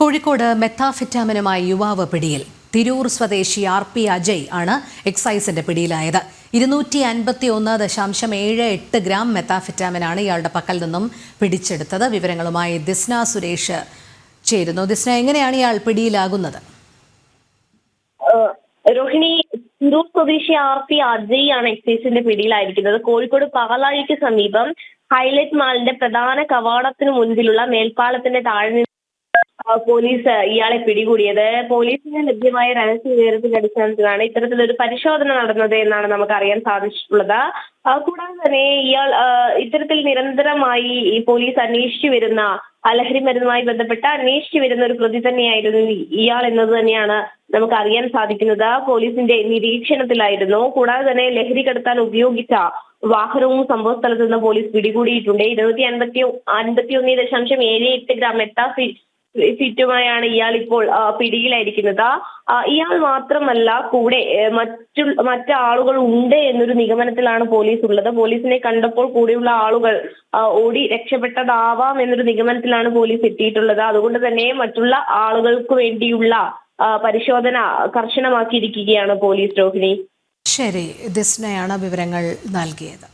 കോഴിക്കോട് മെത്താഫെറ്റാമിനുമായി യുവാവ് പിടിയിൽ. തിരൂർ സ്വദേശി ആർ പി അജയ് ആണ് എക്സൈസിന്റെ പിടിയിലായത്. ഇരുന്നൂറ്റി അൻപത്തി ഒന്ന് ദശാംശം ഏഴ് എട്ട് ഗ്രാം മെത്താഫെറ്റാമിനാണ് ഇയാളുടെ പക്കൽ നിന്നും പിടിച്ചെടുത്തത്. വിവരങ്ങളുമായി ദിസ്ന സുരേഷ് ചേരുന്നു. ദിസ്ന എങ്ങനെയാണ് ഇയാൾ പിടിയിലാകുന്നത്? രോഹിണി തിരൂർ സ്വദേശി ആർ പി അജയ് ആണ് എക്സൈസിന്റെ പിടിയിലായിരിക്കുന്നത്. കോഴിക്കോട് പാലാഴിക്ക് സമീപം ഹൈലൈറ്റ് മാളിന്റെ പ്രധാന കവാടത്തിന് മുൻപിലുള്ള മേൽപ്പാലത്തിന്റെ താഴെ പോലീസ് ഇയാളെ പിടികൂടിയത്. പോലീസിന് ലഭ്യമായ രഹസ്യ വിവരത്തിന്റെ അടിസ്ഥാനത്തിലാണ് ഇത്തരത്തിലൊരു പരിശോധന നടന്നത് എന്നാണ് നമുക്ക് അറിയാൻ സാധിച്ചിട്ടുള്ളത് കൂടാതെ തന്നെ ഇയാൾ ഇത്തരത്തിൽ നിരന്തരമായി ഈ പോലീസ് അന്വേഷിച്ചു വരുന്ന അലഹരി ലഹരി മരുന്നുമായി ബന്ധപ്പെട്ട് അന്വേഷിച്ചു വരുന്ന ഒരു പ്രതി തന്നെയായിരുന്നു ഇയാൾ എന്നത് തന്നെയാണ് നമുക്ക് അറിയാൻ സാധിക്കുന്നത് പോലീസിന്റെ നിരീക്ഷണത്തിലായിരുന്നു. കൂടാതെ തന്നെ ലഹരി കടത്താൻ ഉപയോഗിച്ച വാഹനവും സംഭവ സ്ഥലത്ത് നിന്ന് പോലീസ് പിടികൂടിയിട്ടുണ്ട്. ഇരുന്നൂറ്റി അൻപത്തി അൻപത്തി ഒന്ന് ദശാംശം ഏഴ് എട്ട് ഗ്രാം മെത്താഫി ഫിറ്റുമായാണ് ഇയാൾ ഇപ്പോൾ പിടിയിലായിരിക്കുന്നത്. ഇയാൾ മാത്രമല്ല കൂടെ മറ്റു മറ്റു ആളുകൾ ഉണ്ട് എന്നൊരു നിഗമനത്തിലാണ് പോലീസ് ഉള്ളത് പോലീസിനെ കണ്ടപ്പോൾ കൂടെയുള്ള ആളുകൾ ഓടി രക്ഷപ്പെട്ടതാവാം എന്നൊരു നിഗമനത്തിലാണ് പോലീസ് എത്തിയിട്ടുള്ളത്. അതുകൊണ്ട് തന്നെ മറ്റുള്ള ആളുകൾക്ക് വേണ്ടിയുള്ള പരിശോധന കർശനമാക്കിയിരിക്കുകയാണ് പോലീസ് രോഹിണി. ശരി ദിസ്നയാണ് വിവരങ്ങൾ നൽകിയത്.